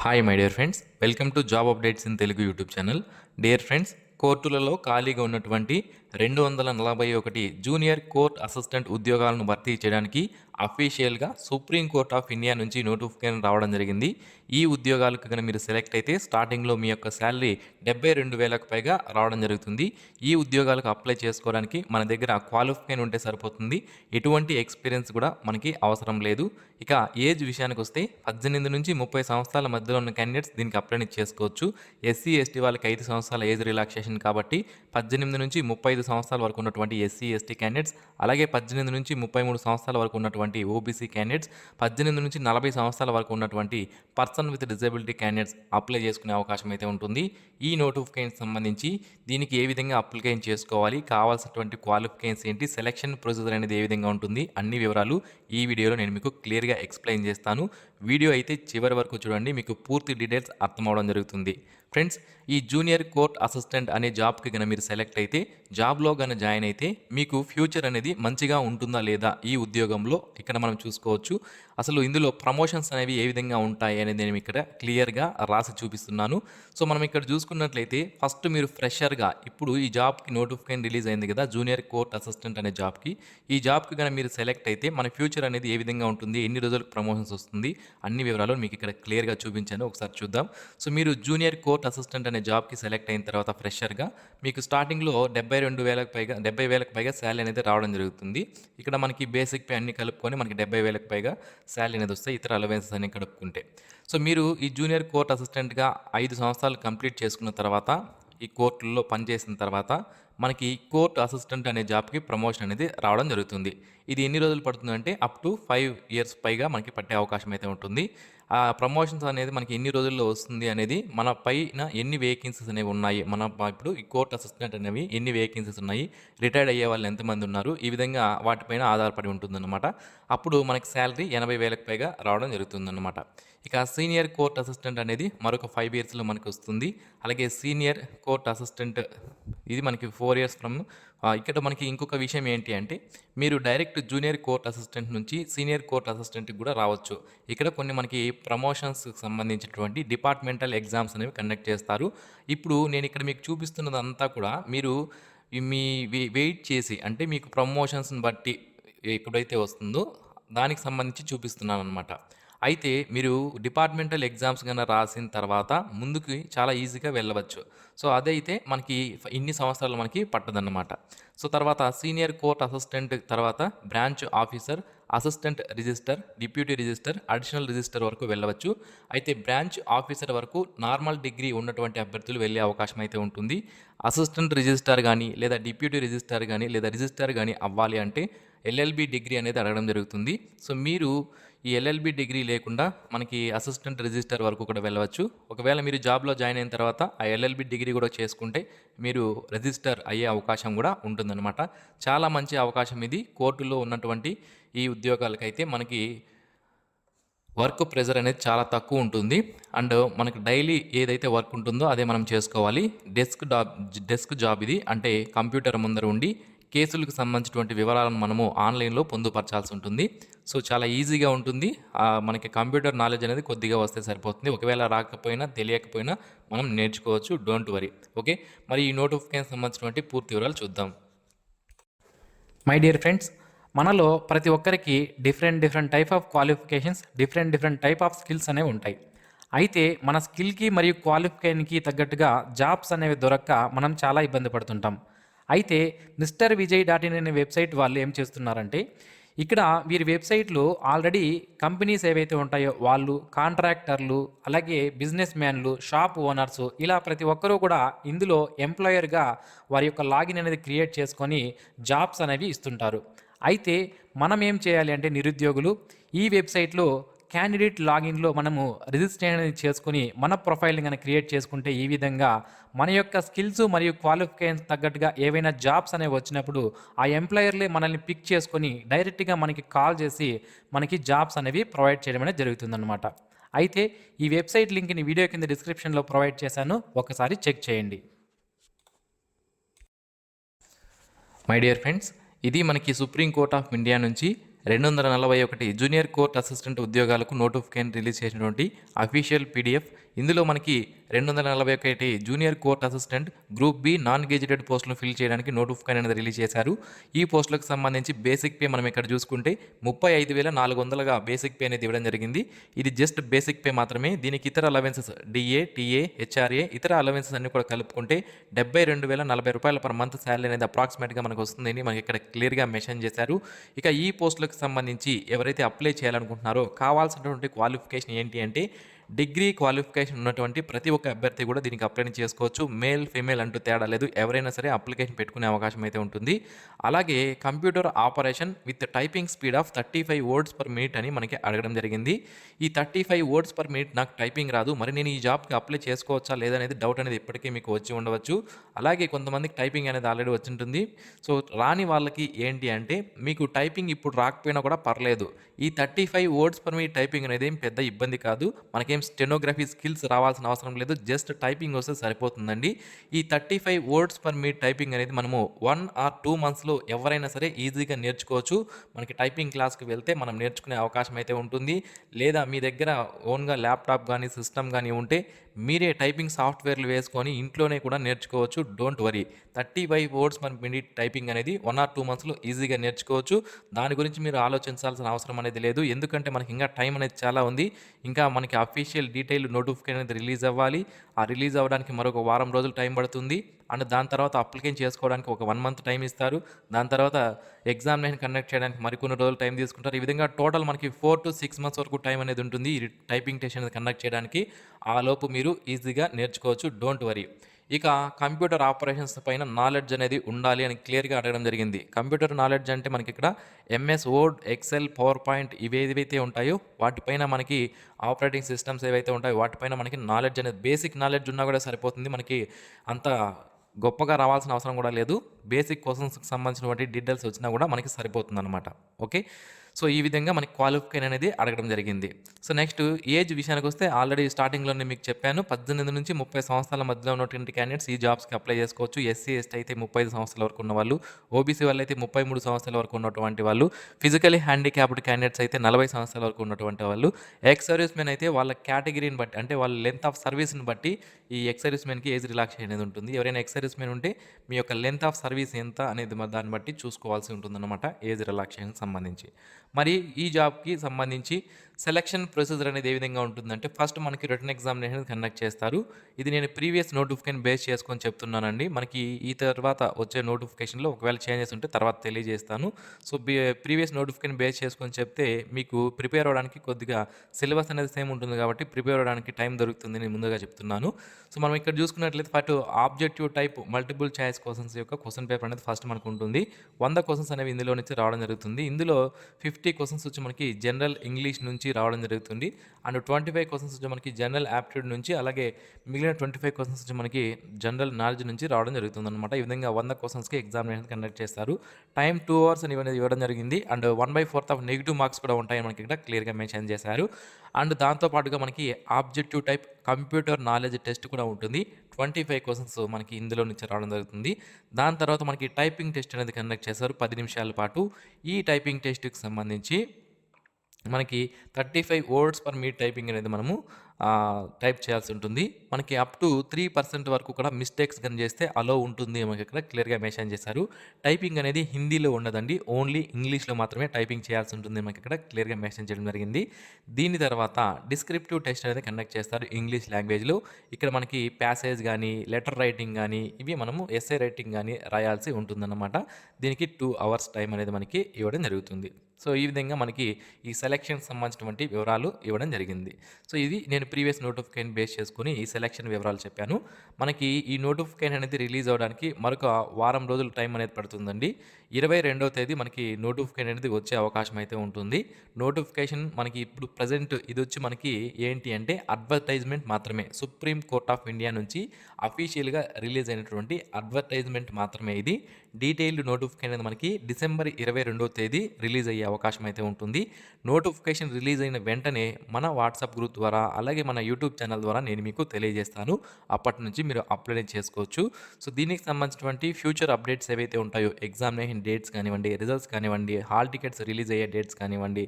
Hi my dear friends welcome to job updates in Telugu YouTube channel dear friends కోర్టులలో ఖాళీగా ఉన్నటువంటి రెండు వందల నలభై ఒకటి జూనియర్ కోర్ట్ అసిస్టెంట్ ఉద్యోగాలను భర్తీ చేయడానికి అఫీషియల్గా సుప్రీం కోర్ట్ ఆఫ్ ఇండియా నుంచి నోటిఫికేషన్ రావడం జరిగింది. ఈ ఉద్యోగాలకు కనుక మీరు సెలెక్ట్ అయితే స్టార్టింగ్లో మీ యొక్క శాలరీ డెబ్బై రెండు వేలకు పైగా రావడం జరుగుతుంది. ఈ ఉద్యోగాలకు అప్లై చేసుకోవడానికి మన దగ్గర క్వాలిఫికేషన్ ఉంటే సరిపోతుంది. ఎటువంటి ఎక్స్పీరియన్స్ కూడా మనకి అవసరం లేదు. ఇక ఏజ్ విషయానికి వస్తే పద్దెనిమిది నుంచి ముప్పై సంవత్సరాల మధ్యలో ఉన్న క్యాండిడేట్స్ దీనికి అప్లై చేసుకోవచ్చు. ఎస్సీ ఎస్టీ వాళ్ళకి ఐదు సంవత్సరాల ఏజ్ రిలాక్సేషన్ కాబట్టి పద్దెనిమిది నుంచి ముప్పై ఐదు సంవత్సరాల వరకు ఉన్నటువంటి ఎస్సీ ఎస్టీ క్యాండిడేట్స్ అలాగే పద్దెనిమిది నుంచి ముప్పై మూడు సంవత్సరాల వరకు ఉన్నటువంటి ఓబీసీ క్యాండిడేట్స్ పద్దెనిమిది నుంచి నలభై సంవత్సరాల వరకు ఉన్నటువంటి person with disability candidates apply చేసుకునే అవకాశం అయితే ఉంటుంది. ఈ నోటిఫికేషన్ సంబంధించి దీనికి ఏ విధంగా అప్లికేషన్ చేసుకోవాలి కావాల్సినటువంటి క్వాలిఫికేషన్స్ ఏంటి సెలక్షన్ ప్రొసీజర్ అనేది ఏ విధంగా ఉంటుంది అన్ని వివరాలు ఈ వీడియోలో నేను మీకు క్లియర్గా ఎక్స్ప్లెయిన్ చేస్తాను. వీడియో అయితే చివరి వరకు చూడండి మీకు పూర్తి డీటెయిల్స్ అర్థమవడం జరుగుతుంది. ఫ్రెండ్స్ ఈ జూనియర్ కోర్ట్ అసిస్టెంట్ అనే జాబ్కి కనుక మీరు సెలెక్ట్ అయితే జాబ్లో కనుక జాయిన్ అయితే మీకు ఫ్యూచర్ అనేది మంచిగా ఉంటుందా లేదా ఈ ఉద్యోగంలో ఇక్కడ మనం చూసుకోవచ్చు. అసలు ఇందులో ప్రమోషన్స్ అనేవి ఏ విధంగా ఉంటాయి అనేది నేను ఇక్కడ క్లియర్గా రాసి చూపిస్తున్నాను. సో మనం ఇక్కడ చూసుకున్నట్లయితే ఫస్ట్ మీరు ఫ్రెషర్గా ఇప్పుడు ఈ జాబ్కి నోటిఫికేషన్ రిలీజ్ అయింది కదా జూనియర్ కోర్ట్ అసిస్టెంట్ అనే జాబ్కి ఈ జాబ్కి కనుక మీరు సెలెక్ట్ అయితే మన ఫ్యూచర్ అనేది ఏ విధంగా ఉంటుంది ఎన్ని రోజులకు ప్రమోషన్స్ వస్తుంది అన్ని వివరాలు మీకు ఇక్కడ క్లియర్గా చూపించాను. ఒకసారి చూద్దాం. సో మీరు జూనియర్ కోర్ట్ అసిస్టెంట్ అనే జాబ్కి సెలెక్ట్ అయిన తర్వాత ఫ్రెషర్గా మీకు స్టార్టింగ్లో డెబ్బై రెండు వేలకు పైగా డెబ్బై వేలకు పైగా శాలరీ అనేది రావడం జరుగుతుంది. ఇక్కడ మనకి బేసిక్ పే అన్ని కలుపుకొని మనకి డెబ్బై వేలకు పైగా శాలరీ అనేది వస్తాయి ఇతర అలవెన్సెస్ అన్ని కలుపుకుంటే. సో మీరు ఈ జూనియర్ కోర్ట్ అసిస్టెంట్గా ఐదు సంవత్సరాలు కంప్లీట్ చేసుకున్న తర్వాత ఈ కోర్టుల్లో పనిచేసిన తర్వాత మనకి కోర్ట్ అసిస్టెంట్ అనే జాబ్కి ప్రమోషన్ అనేది రావడం జరుగుతుంది. ఇది ఎన్ని రోజులు పడుతుందంటే అప్ టు ఫైవ్ ఇయర్స్ పైగా మనకి పట్టే అవకాశం అయితే ఉంటుంది. ఆ ప్రమోషన్స్ అనేది మనకి ఎన్ని రోజుల్లో వస్తుంది అనేది మన పైన ఎన్ని వేకెన్సీస్ అనేవి ఉన్నాయి? మన ఇప్పుడు ఈ కోర్ట్ అసిస్టెంట్ అనేవి ఎన్ని వేకెన్సీస్ ఉన్నాయి? రిటైర్డ్ అయ్యే వాళ్ళు ఎంతమంది ఉన్నారు? ఈ విధంగా వాటిపైన ఆధారపడి ఉంటుందన్నమాట. అప్పుడు మనకి శాలరీ ఎనభై వేలకు పైగా రావడం జరుగుతుందన్నమాట. ఇక సీనియర్ కోర్ట్ అసిస్టెంట్ అనేది మరొక ఫైవ్ ఇయర్స్లో మనకి వస్తుంది. అలాగే సీనియర్ కోర్ట్ అసిస్టెంట్ ఇది మనకి ఫోర్ ఇయర్స్ ఫ్రమ్ ఇక్కడ మనకి ఇంకొక విషయం ఏంటి అంటే మీరు డైరెక్ట్ జూనియర్ కోర్ట్ అసిస్టెంట్ నుంచి సీనియర్ కోర్ట్ అసిస్టెంట్కి కూడా రావచ్చు. ఇక్కడ కొన్ని మనకి ప్రమోషన్స్కి సంబంధించినటువంటి డిపార్ట్మెంటల్ ఎగ్జామ్స్ అనేవి కండక్ట్ చేస్తారు. ఇప్పుడు నేను ఇక్కడ మీకు చూపిస్తున్నదంతా కూడా మీరు మీ వె- వెయిట్ చేసి అంటే మీకు ప్రమోషన్స్ని బట్టి ఎప్పుడైతే వస్తుందో దానికి సంబంధించి చూపిస్తున్నాను అనమాట అయితే మీరు డిపార్ట్మెంటల్ ఎగ్జామ్స్ కన్నా రాసిన తర్వాత ముందుకి చాలా ఈజీగా వెళ్ళవచ్చు. సో అదైతే మనకి ఇన్ని సంవత్సరాలు మనకి పట్టదన్నమాట. సో తర్వాత సీనియర్ కోర్ట్ అసిస్టెంట్ తర్వాత branch officer assistant register deputy register additional register వరకు వెళ్ళవచ్చు. అయితే బ్రాంచ్ ఆఫీసర్ వరకు నార్మల్ డిగ్రీ ఉన్నటువంటి అభ్యర్థులు వెళ్ళే అవకాశం అయితే ఉంటుంది. అసిస్టెంట్ రిజిస్టర్ కానీ లేదా డిప్యూటీ రిజిస్టర్ కానీ లేదా రిజిస్టర్ కానీ అవ్వాలి అంటే ఎల్ఎల్బి డిగ్రీ అనేది అడగడం జరుగుతుంది. సో మీరు ఈ ఎల్ఎల్బి డిగ్రీ లేకుండా మనకి అసిస్టెంట్ రిజిస్టర్ వరకు కూడా వెళ్ళవచ్చు. ఒకవేళ మీరు జాబ్లో జాయిన్ అయిన తర్వాత ఆ ఎల్ఎల్బి డిగ్రీ కూడా చేసుకుంటే మీరు రిజిస్టర్ అయ్యే అవకాశం కూడా ఉంటుందన్నమాట. చాలా మంచి అవకాశం ఇది. కోర్టులో ఉన్నటువంటి ఈ ఉద్యోగాలకైతే మనకి వర్క్ ప్రెజర్ అనేది చాలా తక్కువ ఉంటుంది. అండ్ మనకు డైలీ ఏదైతే వర్క్ ఉంటుందో అదే మనం చేసుకోవాలి. డెస్క్ జాబ్ డెస్క్ జాబ్ ఇది. అంటే కంప్యూటర్ ముందర ఉండి కేసులకు సంబంధించినటువంటి వివరాలను మనము ఆన్లైన్లో పొందుపరచాల్సి ఉంటుంది. సో చాలా ఈజీగా ఉంటుంది. మనకి కంప్యూటర్ నాలెడ్జ్ అనేది కొద్దిగా వస్తే సరిపోతుంది. ఒకవేళ రాకపోయినా తెలియకపోయినా మనం నేర్చుకోవచ్చు. డోంట్ వరీ ఓకే మరి ఈ నోటిఫికేషన్ సంబంధించినటువంటి పూర్తి వివరాలు చూద్దాం. మై డియర్ ఫ్రెండ్స్ మనలో ప్రతి ఒక్కరికి different different type of qualifications different different type of skills అనేవి ఉంటాయి. అయితే మన స్కిల్కి మరియు క్వాలిఫికేషన్కి తగ్గట్టుగా జాబ్స్ అనేవి దొరక్క మనం చాలా ఇబ్బంది పడుతుంటాం. అయితే మిస్టర్ విజయ్ డాట్ ఇన్ అనే వెబ్సైట్ వాళ్ళు ఏం చేస్తున్నారంటే ఇక్కడ వీరి వెబ్సైట్లో ఆల్రెడీ కంపెనీస్ ఏవైతే ఉంటాయో వాళ్ళు కాంట్రాక్టర్లు అలాగే బిజినెస్ మ్యాన్లు షాప్ ఓనర్స్ ఇలా ప్రతి ఒక్కరూ కూడా ఇందులో ఎంప్లాయర్గా వారి యొక్క లాగిన్ అనేది క్రియేట్ చేసుకొని జాబ్స్ అనేవి ఇస్తుంటారు. అయితే మనం ఏం చేయాలి అంటే నిరుద్యోగులు ఈ వెబ్సైట్లో క్యాండిడేట్ లాగిన్లో మనము రిజిస్టర్ అనేది చేసుకుని మన ప్రొఫైల్ని కనుక క్రియేట్ చేసుకుంటే ఈ విధంగా మన యొక్క స్కిల్స్ మరియు క్వాలిఫికేషన్స్ తగ్గట్టుగా ఏవైనా జాబ్స్ అనేవి వచ్చినప్పుడు ఆ ఎంప్లాయర్లే మనల్ని పిక్ చేసుకొని డైరెక్ట్గా మనకి కాల్ చేసి మనకి జాబ్స్ అనేవి ప్రొవైడ్ చేయడం అనేది జరుగుతుందన్నమాట. అయితే ఈ వెబ్సైట్ లింక్ని వీడియో కింద డిస్క్రిప్షన్లో ప్రొవైడ్ చేశాను. ఒకసారి చెక్ చేయండి. మై డియర్ ఫ్రెండ్స్ ఇది మనకి సుప్రీం కోర్ట్ ఆఫ్ ఇండియా నుంచి రెండు వందల నలభై ఒకటి జూనియర్ కోర్ట్ అసిస్టెంట్ ఉద్యోగాలకు నోటిఫికేషన్ రిలీజ్ చేసినటువంటి అఫీషియల్ పీడిఎఫ్ ఇందులో మనకి రెండు వందల నలభై ఒకటి junior court assistant group B non gazetted పోస్టులు ఫిల్ చేయడానికి నోటిఫికేషన్ అనేది రిలీజ్ చేశారు. ఈ పోస్టులకు సంబంధించి బేసిక్ పే మనం ఇక్కడ చూసుకుంటే ముప్పై ఐదు వేల నాలుగు వందలుగా బేసిక్ పే అనేది ఇవ్వడం జరిగింది. ఇది జస్ట్ బేసిక్ పే మాత్రమే. దీనికి ఇతర అలవెన్సెస్ డిఏ టీఏ హెచ్ఆర్ఏ ఇతర అలవెన్సెస్ అన్ని కూడా కలుపుకుంటే డెబ్బై రెండు వేల నలభై రూపాయల పర్ మంత్ శాలరీ అనేది అప్రాక్సిమేట్గా మనకు వస్తుందని మనకి ఇక్కడ క్లియర్గా మెన్షన్ చేశారు. ఇక ఈ పోస్టులకు సంబంధించి ఎవరైతే అప్లై చేయాలనుకుంటున్నారో కావాల్సినటువంటి క్వాలిఫికేషన్ ఏంటి అంటే డిగ్రీ క్వాలిఫికేషన్ ఉన్నటువంటి ప్రతి ఒక్క అభ్యర్థి కూడా దీనికి అప్లై చేసుకోవచ్చు. మేల్ ఫీమేల్ అంటూ తేడా లేదు. ఎవరైనా సరే అప్లికేషన్ పెట్టుకునే అవకాశం అయితే ఉంటుంది. అలాగే computer operation with typing speed of thirty five words per minute అని మనకి అడగడం జరిగింది. ఈ thirty five words per minute నాకు టైపింగ్ రాదు. మరి నేను ఈ జాబ్కి అప్లై చేసుకోవచ్చా లేదనేది డౌట్ అనేది ఇప్పటికీ మీకు వచ్చి ఉండవచ్చు. అలాగే కొంతమందికి టైపింగ్ అనేది ఆల్రెడీ వచ్చి ఉంటుంది. సో రాని వాళ్ళకి ఏంటి అంటే మీకు టైపింగ్ ఇప్పుడు రాకపోయినా కూడా పర్లేదు. ఈ thirty five words per minute typing అనేది ఏం పెద్ద ఇబ్బంది కాదు. మనకేం స్టెనోగ్రఫీ స్కిల్స్ రావాల్సిన అవసరం లేదు. జస్ట్ టైపింగ్ వస్తే సరిపోతుందండి. ఈ థర్టీ ఫైవ్ వర్డ్స్ పర్ మీ టైపింగ్ అనేది మనము వన్ ఆర్ టూ మంత్స్లో ఎవరైనా సరే ఈజీగా నేర్చుకోవచ్చు. మనకి టైపింగ్ క్లాస్కి వెళ్తే మనం నేర్చుకునే అవకాశం అయితే ఉంటుంది. లేదా మీ దగ్గర ఓన్గా ల్యాప్టాప్ కానీ సిస్టమ్ కానీ ఉంటే మీరే టైపింగ్ సాఫ్ట్వేర్లు వేసుకొని ఇంట్లోనే కూడా నేర్చుకోవచ్చు. Don't worry thirty five words మన మినిట్ టైపింగ్ అనేది వన్ ఆర్ టూ మంత్స్లో ఈజీగా నేర్చుకోవచ్చు. దాని గురించి మీరు ఆలోచించాల్సిన అవసరం అనేది లేదు. ఎందుకంటే మనకి ఇంకా టైం అనేది చాలా ఉంది. ఇంకా మనకి అఫీషియల్ డీటెయిల్ నోటిఫికేషన్ అనేది రిలీజ్ అవ్వాలి. ఆ రిలీజ్ అవ్వడానికి మరొక వారం రోజులు టైం పడుతుంది. అండ్ దాని తర్వాత అప్లికేషన్ చేసుకోవడానికి ఒక వన్ మంత్ టైం ఇస్తారు. దాని తర్వాత ఎగ్జామినేషన్ కండక్ట్ చేయడానికి మరికొన్ని రోజులు టైం తీసుకుంటారు. ఈ విధంగా టోటల్ మనకి ఫోర్ టు సిక్స్ మంత్స్ వరకు టైం అనేది ఉంటుంది ఈ టైపింగ్ టెస్ట్ అనేది కండక్ట్ చేయడానికి. ఆ లోపు మీరు ఈజీగా నేర్చుకోవచ్చు. Don't worry. ఇక కంప్యూటర్ ఆపరేషన్స్ పైన నాలెడ్జ్ అనేది ఉండాలి అని క్లియర్గా అడగడం జరిగింది. కంప్యూటర్ నాలెడ్జ్ అంటే మనకి ఇక్కడ MS word excel power point ఇవి ఏవైతే ఉంటాయో వాటిపైన మనకి ఆపరేటింగ్ సిస్టమ్స్ ఏవైతే ఉంటాయో వాటిపైన మనకి నాలెడ్జ్ అనేది బేసిక్ నాలెడ్జ్ ఉన్నా కూడా సరిపోతుంది. మనకి అంత గొప్పగా రావాల్సిన అవసరం కూడా లేదు. బేసిక్ క్వశ్చన్స్కి సంబంధించినటువంటి డీటెయిల్స్ వచ్చినా కూడా మనకి సరిపోతుంది అనమాట ఓకే? సో ఈ విధంగా మనకి క్వాలిఫికేషన్ అనేది అడగడం జరిగింది. సో నెక్స్ట్ ఏజ్ విషయానికి వస్తే ఆల్రెడీ స్టార్టింగ్లోనే మీకు చెప్పాను. పద్దెనిమిది నుంచి ముప్పై సంవత్సరాల మధ్యలో ఉన్నటువంటి క్యాండిడేట్స్ ఈ జాబ్స్కి అప్లై చేసుకోవచ్చు. ఎస్సీ ఎస్టీ అయితే ముప్పై ఐదు సంవత్సరాల వరకు ఉన్న వాళ్ళు. ఓబీసీ వాళ్ళు అయితే ముప్పై మూడు సంవత్సరాల వరకు ఉన్నటువంటి వాళ్ళు. ఫిజికలీ హ్యాండిక్యాప్డ్ క్యాండిడేట్స్ అయితే నలభై సంవత్సరాల వరకు ఉన్నటువంటి వాళ్ళు. ఎక్స్ సర్వీస్ మెన్ అయితే వాళ్ళ కేటగిరీని బట్టి అంటే వాళ్ళ లెంత్ ఆఫ్ సర్వీస్ని బట్టి ఈ ఎక్స్ సర్వీస్ మెన్కి ఏజ్ రిలాక్సేషన్ అనేది ఉంటుంది. ఎవరైనా ఎక్స్ సర్వీస్ మెన్ ఉంటే మీ యొక్క లెంత్ ఆఫ్ సర్వీస్ ఎంత అనేది దాన్ని బట్టి చూసుకోవాల్సి ఉంటుందన్నమాట. ఏజ్ రిలాక్సేషన్ సంబంధించి. మరి ఈ జాబ్కి సంబంధించి సెలక్షన్ ప్రొసీజర్ అనేది ఏ విధంగా ఉంటుందంటే ఫస్ట్ మనకి రిటర్న్ ఎగ్జామినేషన్ కండక్ట్ చేస్తారు. ఇది నేను ప్రీవియస్ నోటిఫికేషన్ బేస్ చేసుకొని చెప్తున్నానండి. మనకి ఈ తర్వాత వచ్చే నోటిఫికేషన్లో ఒకవేళ చేంజెస్ ఉంటే తర్వాత తెలియజేస్తాను. సో ప్రీవియస్ నోటిఫికేషన్ బేస్ చేసుకొని చెప్తే మీకు ప్రిపేర్ అవ్వడానికి కొద్దిగా సిలబస్ అనేది సేమ్ ఉంటుంది కాబట్టి ప్రిపేర్ అవ్వడానికి టైం దొరుకుతుంది నేను ముందుగా చెప్తున్నాను. సో మనం ఇక్కడ చూసుకున్నట్లయితే first objective type multiple choice questions యొక్క క్వశ్చన్ పేపర్ అనేది ఫస్ట్ మనకు ఉంటుంది. వంద క్వశ్చన్స్ అనేవి ఇందులో నుంచి రావడం జరుగుతుంది. ఇందులో ఫిఫ్టీ క్వశ్చన్స్ వచ్చి మనకి జనరల్ ఇంగ్లీష్ నుంచి రావడం జరుగుతుంది. అండ్ ట్వంటీ ఫైవ్ క్వశ్చన్స్ వచ్చి మనకి జనరల్ యాప్టిట్యూడ్ నుంచి అలాగే మిగిలిన ట్వంటీ ఫైవ్ క్వశ్చన్స్ వచ్చి మనకి జనరల్ నాలెడ్జ్ నుంచి రావడం జరుగుతుంది అనమాట ఈ విధంగా వంద క్వశ్చన్స్కి ఎగ్జామినేషన్ కండక్ట్ చేస్తారు. టైం టూ అవర్స్ అని ఇవ్వడం ఇవ్వడం జరిగింది. And one by fourth of negative marks కూడా ఉంటాయని మనకి ఇక్కడ క్లియర్గా మెన్షన్ చేశారు. అండ్ దాంతోపాటుగా మనకి objective type computer knowledge test కూడా ఉంటుంది. ట్వంటీ ఫైవ్ క్వశ్చన్స్ మనకి ఇందులో నుంచి రావడం జరుగుతుంది. దాని తర్వాత మనకి టైపింగ్ టెస్ట్ అనేది కండక్ట్ చేశారు పది నిమిషాల పాటు. ఈ టైపింగ్ టెస్ట్కి సంబంధించి మనకి thirty five words per minute typing అనేది మనము టైప్ చేయాల్సి ఉంటుంది. మనకి అప్ టు త్రీ పర్సెంట్ వరకు కూడా మిస్టేక్స్ కానీ చేస్తే అలో ఉంటుంది మనకి ఇక్కడ క్లియర్గా మెన్షన్ చేశారు. టైపింగ్ అనేది హిందీలో ఉండదండి. ఓన్లీ ఇంగ్లీష్లో మాత్రమే టైపింగ్ చేయాల్సి ఉంటుంది మనకి ఇక్కడ క్లియర్గా మెన్షన్ చేయడం జరిగింది. దీని తర్వాత డిస్క్రిప్టివ్ టెస్ట్ అనేది కండక్ట్ చేస్తారు ఇంగ్లీష్ లాంగ్వేజ్లో ఇక్కడ మనకి ప్యాసేజ్ కానీ లెటర్ రైటింగ్ కానీ ఇవి మనము ఎస్ఏ రైటింగ్ కానీ రాయాల్సి ఉంటుందన్నమాట. దీనికి టూ అవర్స్ టైం అనేది మనకి ఇవ్వడం జరుగుతుంది. సో ఈ విధంగా మనకి ఈ సెలెక్షన్ సంబంధించినటువంటి వివరాలు ఇవ్వడం జరిగింది. సో ఇది నేను ప్రీవియస్ నోటిఫికేషన్ బేస్ చేసుకుని ఈ సెలెక్షన్ వివరాలు చెప్పాను. మనకి ఈ నోటిఫికేషన్ అనేది రిలీజ్ అవ్వడానికి మరొక వారం రోజులు టైం అనేది పడుతుందండి. ఇరవై రెండవ తేదీ మనకి నోటిఫికేషన్ అనేది వచ్చే అవకాశం అయితే ఉంటుంది. నోటిఫికేషన్ మనకి ఇప్పుడు ప్రజెంట్ ఇది వచ్చి మనకి ఏంటి అంటే అడ్వర్టైజ్మెంట్ మాత్రమే. సుప్రీం కోర్ట్ ఆఫ్ ఇండియా నుంచి అఫీషియల్గా రిలీజ్ అయినటువంటి అడ్వర్టైజ్మెంట్ మాత్రమే ఇది. డీటెయిల్డ్ నోటిఫికేషన్ అనేది మనకి డిసెంబర్ ఇరవై రెండవ తేదీ రిలీజ్ అయ్యే అవకాశం అయితే ఉంటుంది. నోటిఫికేషన్ రిలీజ్ అయిన వెంటనే మన వాట్సాప్ గ్రూప్ ద్వారా అలాగే అలాగే మన యూట్యూబ్ ఛానల్ ద్వారా నేను మీకు తెలియజేస్తాను. అప్పటి నుంచి మీరు అప్లై చేసుకోవచ్చు. సో దీనికి సంబంధించినటువంటి ఫ్యూచర్ అప్డేట్స్ ఏవైతే ఉంటాయో ఎగ్జామినేషన్ డేట్స్ కానివ్వండి రిజల్ట్స్ కానివ్వండి హాల్ టికెట్స్ రిలీజ్ అయ్యే డేట్స్ కానివ్వండి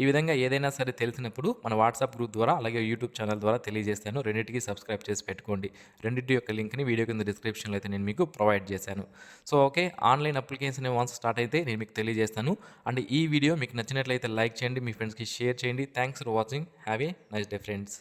ఈ విధంగా ఏదైనా సరే తెలిసినప్పుడు మన వాట్సాప్ గ్రూప్ ద్వారా అలాగే యూట్యూబ్ ఛానల్ ద్వారా తెలియజేస్తాను. రెండింటికి సబ్స్క్రైబ్ చేసి పెట్టుకోండి. రెండింటి యొక్క లింక్ని వీడియో కింద డిస్క్రిప్షన్లో అయితే నేను మీకు ప్రొవైడ్ చేశాను. So okay. Online application once start అయితే నేను మీకు తెలియజేస్తాను. అండ్ ఈ వీడియో మీకు నచ్చినట్లయితే లైక్ చేయండి మీ ఫ్రెండ్స్కి షేర్ చేయండి. Thanks for watching. Have a nice day friends.